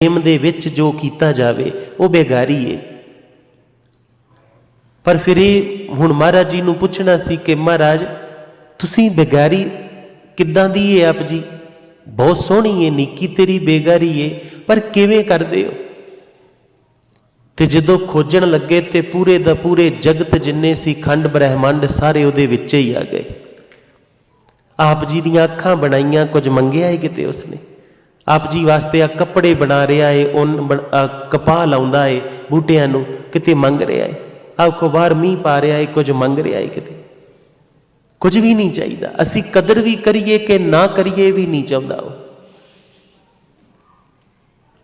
ਪ੍ਰੇਮ ਦੇ ਵਿੱਚ ਜੋ ਕੀਤਾ ਜਾਵੇ, ਉਹ ਬੇਗਾਰੀ ਏ। ਪਰ ਫਿਰ ਇਹ ਹੁਣ ਮਹਾਰਾਜ ਜੀ ਨੂੰ ਪੁੱਛਣਾ ਸੀ ਕਿ ਮਹਾਰਾਜ, ਤੁਸੀਂ ਬੇਗਾਰੀ ਕਿੱਦਾਂ ਦੀ ਏ ਆਪ ਜੀ? ਬਹੁਤ ਸੋਹਣੀ ਏ, ਨੀਕੀ ਤੇਰੀ ਬੇਗਾਰੀ ਏ, ਪਰ ਕਿਵੇਂ ਕਰਦੇ ਹੋ? ਤੇ ਜਦੋਂ ਖੋਜਣ ਲੱਗੇ ਤੇ ਪੂਰੇ ਦਾ ਪੂਰੇ ਜਗਤ ਜਿੰਨੇ ਸੀ ਖੰਡ ਬ੍ਰਹਿਮੰਡ ਸਾਰੇ ਉਹਦੇ ਵਿੱਚ ਹੀ ਆ ਗਏ। ਆਪ ਜੀ ਦੀਆਂ ਅੱਖਾਂ ਬਣਾਈਆਂ, ਕੁਝ ਮੰਗਿਆ ਏ ਕਿਤੇ ਉਸਨੇ? ਆਪ ਜੀ ਵਾਸਤੇ ਆ ਕੱਪੜੇ ਬਣਾ ਰਿਹਾ ਏ ਉਹਨ ਬਣ- ਕਪਾਹ ਲਾਉਂਦਾ ਏ, ਬੂਟਿਆਂ ਨੂੰ ਕਿਤੇ ਮੰਗ ਰਿਹਾ ਏ। ਆਪ ਕੋ ਬਾਹਰ ਮੀਂਹ ਪਾ ਰਿਹਾ ਏ, ਕੁਝ ਮੰਗ ਰਿਹਾ ਏ ਕਿਤੇ। ਕੁਝ ਵੀ ਨਹੀਂ ਚਾਹੀਦਾ। ਅਸੀਂ ਕਦਰ ਵੀ ਕਰੀਏ ਕਿ ਨਾ ਕਰੀਏ ਵੀ ਨਹੀਂ ਚਾਹੁੰਦਾ ਉਹ।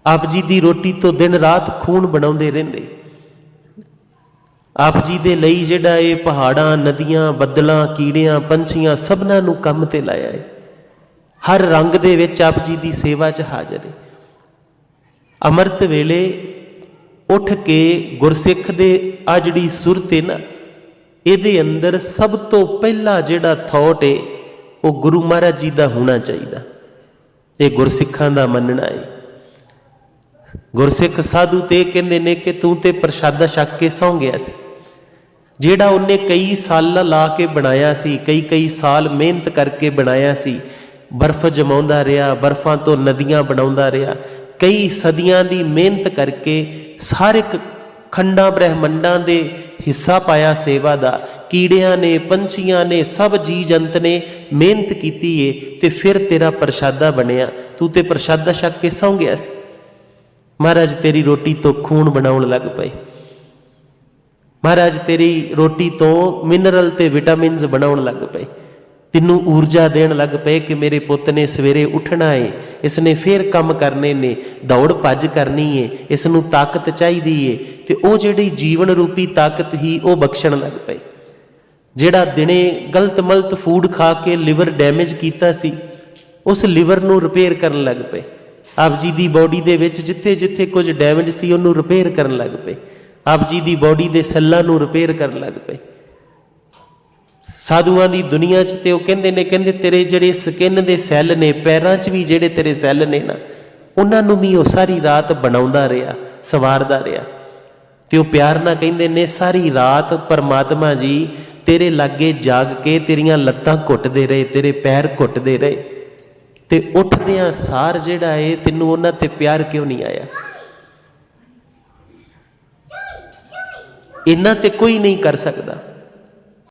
ਆਪ ਜੀ ਦੀ ਰੋਟੀ ਤੋਂ ਦਿਨ ਰਾਤ ਖੂਨ ਬਣਾਉਂਦੇ ਰਹਿੰਦੇ। ਆਪ ਜੀ ਦੇ ਲਈ ਜਿਹੜਾ ਇਹ ਪਹਾੜਾਂ, ਨਦੀਆਂ, ਬੱਦਲਾਂ, ਕੀੜਿਆਂ, ਪੰਛੀਆਂ ਸਭਨਾਂ ਨੂੰ ਕੰਮ ਤੇ ਲਾਇਆ ਹੈ ਹਰ ਰੰਗ ਦੇ ਵਿੱਚ ਆਪ ਜੀ ਦੀ ਸੇਵਾ 'ਚ ਹਾਜ਼ਰ ਹੈ ਅੰਮ੍ਰਿਤ ਵੇਲੇ ਉੱਠ ਕੇ ਗੁਰਸਿੱਖ ਦੇ ਆ ਜਿਹੜੀ ਸੁਰਤ ਹੈ ਨਾ, ਇਹਦੇ ਅੰਦਰ ਸਭ ਤੋਂ ਪਹਿਲਾ ਜਿਹੜਾ ਥੌਟ ਹੈ ਉਹ ਗੁਰੂ ਮਹਾਰਾਜ ਜੀ ਦਾ ਹੋਣਾ ਚਾਹੀਦਾ। ਇਹ ਗੁਰਸਿੱਖਾਂ ਦਾ ਮੰਨਣਾ ਹੈ ਗੁਰਸਿੱਖ ਸਾਧੂ ਤੇ ਇਹ ਕਹਿੰਦੇ ਨੇ ਕਿ ਤੂੰ ਤੇ ਪ੍ਰਸ਼ਾਦਾ ਛਕ ਕੇ ਸੌਂ ਗਿਆ ਸੀ। ਜਿਹੜਾ ਉਹਨੇ ਕਈ ਸਾਲ ਲਾ ਕੇ ਬਣਾਇਆ ਸੀ ਕਈ ਕਈ ਸਾਲ ਮਿਹਨਤ ਕਰਕੇ ਬਣਾਇਆ ਸੀ ਬਰਫ਼ ਜਮਾਉਂਦਾ ਰਿਹਾ, ਬਰਫ਼ਾਂ ਤੋਂ ਨਦੀਆਂ ਬਣਾਉਂਦਾ ਰਿਹਾ। ਕਈ ਸਦੀਆਂ ਦੀ ਮਿਹਨਤ ਕਰਕੇ ਸਾਰੇ ਕ- ਖੰਡਾਂ ਬ੍ਰਹਿਮੰਡਾਂ ਦੇ ਹਿੱਸਾ ਪਾਇਆ ਸੇਵਾ ਦਾ। ਕੀੜਿਆਂ ਨੇ, ਪੰਛੀਆਂ ਨੇ, ਸਭ ਜੀ ਜੰਤ ਨੇ ਮਿਹਨਤ ਕੀਤੀ ਏ ਤੇ ਫਿਰ ਤੇਰਾ ਪ੍ਰਸ਼ਾਦਾ ਬਣਿਆ। ਤੂੰ ਤੇ ਪ੍ਰਸ਼ਾਦਾ ਛਕ ਕੇ ਸੌਂ ਗਿਆ ਸੀ। ਮਹਾਰਾਜ, ਤੇਰੀ ਰੋਟੀ ਤੋਂ ਖੂਨ ਬਣਾਉਣ ਲੱਗ ਪਏ। ਮਹਾਰਾਜ, ਤੇਰੀ ਰੋਟੀ ਤੋਂ ਮਿਨਰਲ ਤੇ ਵਿਟਾਮਿਨਸ ਬਣਾਉਣ ਲੱਗ ਪਏ। ਤੈਨੂੰ ਊਰਜਾ ਦੇਣ ਲੱਗ ਪਏ ਕਿ ਮੇਰੇ ਪੁੱਤ ਨੇ ਸਵੇਰੇ ਉੱਠਣਾ ਏ ਇਸ ਨੇ ਫੇਰ ਕੰਮ ਕਰਨੇ ਨੇ, ਦੌੜ ਭੱਜ ਕਰਨੀ ਏ ਇਸ ਨੂੰ ਤਾਕਤ ਚਾਹੀਦੀ ਏ, ਤੇ ਉਹ ਜਿਹੜੀ ਜੀਵਨ ਰੂਪੀ ਤਾਕਤ ਹੀ ਉਹ ਬਖਸ਼ਣ ਲੱਗ ਪਏ। ਜਿਹੜਾ ਦਿਨੇ ਗਲਤ ਮਲਤ ਫੂਡ ਖਾ ਕੇ ਲਿਵਰ ਡੈਮੇਜ ਕੀਤਾ ਸੀ, ਉਸ ਲਿਵਰ ਨੂੰ ਰਿਪੇਅਰ ਕਰਨ ਲੱਗ ਪਏ। ਆਪ ਜੀ ਦੀ ਬਾਡੀ ਦੇ ਵਿੱਚ ਜਿੱਥੇ ਜਿੱਥੇ ਕੁਝ ਡੈਮੇਜ ਸੀ, ਉਹਨੂੰ ਰਿਪੇਅਰ ਕਰਨ ਲੱਗ ਪਏ। ਆਪ ਜੀ ਦੀ ਬਾਡੀ ਦੇ ਸੈੱਲਾਂ ਨੂੰ ਰਿਪੇਅਰ ਕਰਨ ਲੱਗ ਪਏ। ਸਾਧੂਆਂ ਦੀ ਦੁਨੀਆ 'ਚ ਤੇ ਉਹ ਕਹਿੰਦੇ ਨੇ, ਕਹਿੰਦੇ ਤੇਰੇ ਜਿਹੜੇ ਸਕਿਨ ਦੇ ਸੈੱਲ ਨੇ, ਪੈਰਾਂ 'ਚ ਵੀ ਜਿਹੜੇ ਤੇਰੇ ਸੈੱਲ ਨੇ ਨਾ, ਉਹਨਾਂ ਨੂੰ ਵੀ ਉਹ ਸਾਰੀ ਰਾਤ ਬਣਾਉਂਦਾ ਰਿਹਾ, ਸਵਾਰਦਾ ਰਿਹਾ। ਤੇ ਉਹ ਪਿਆਰ ਨਾਲ ਕਹਿੰਦੇ ਨੇ, ਸਾਰੀ ਰਾਤ ਪਰਮਾਤਮਾ ਜੀ, ਤੇਰੇ ਲਾਗੇ ਜਾਗ ਕੇ ਤੇਰੀਆਂ ਲੱਤਾਂ ਘੁੱਟਦੇ ਰਹੇ, ਤੇਰੇ ਪੈਰ ਘੁੱਟਦੇ ਰਹੇ। ਤੇ ਉੱਠਦਿਆਂ ਸਾਰ ਜਿਹੜਾ ਏ, ਤੈਨੂੰ ਉਹਨਾਂ ਤੇ ਪਿਆਰ ਕਿਉਂ ਨਹੀਂ ਆਇਆ? ਇਹਨਾਂ ਤੇ ਕੋਈ ਨਹੀਂ ਕਰ ਸਕਦਾ।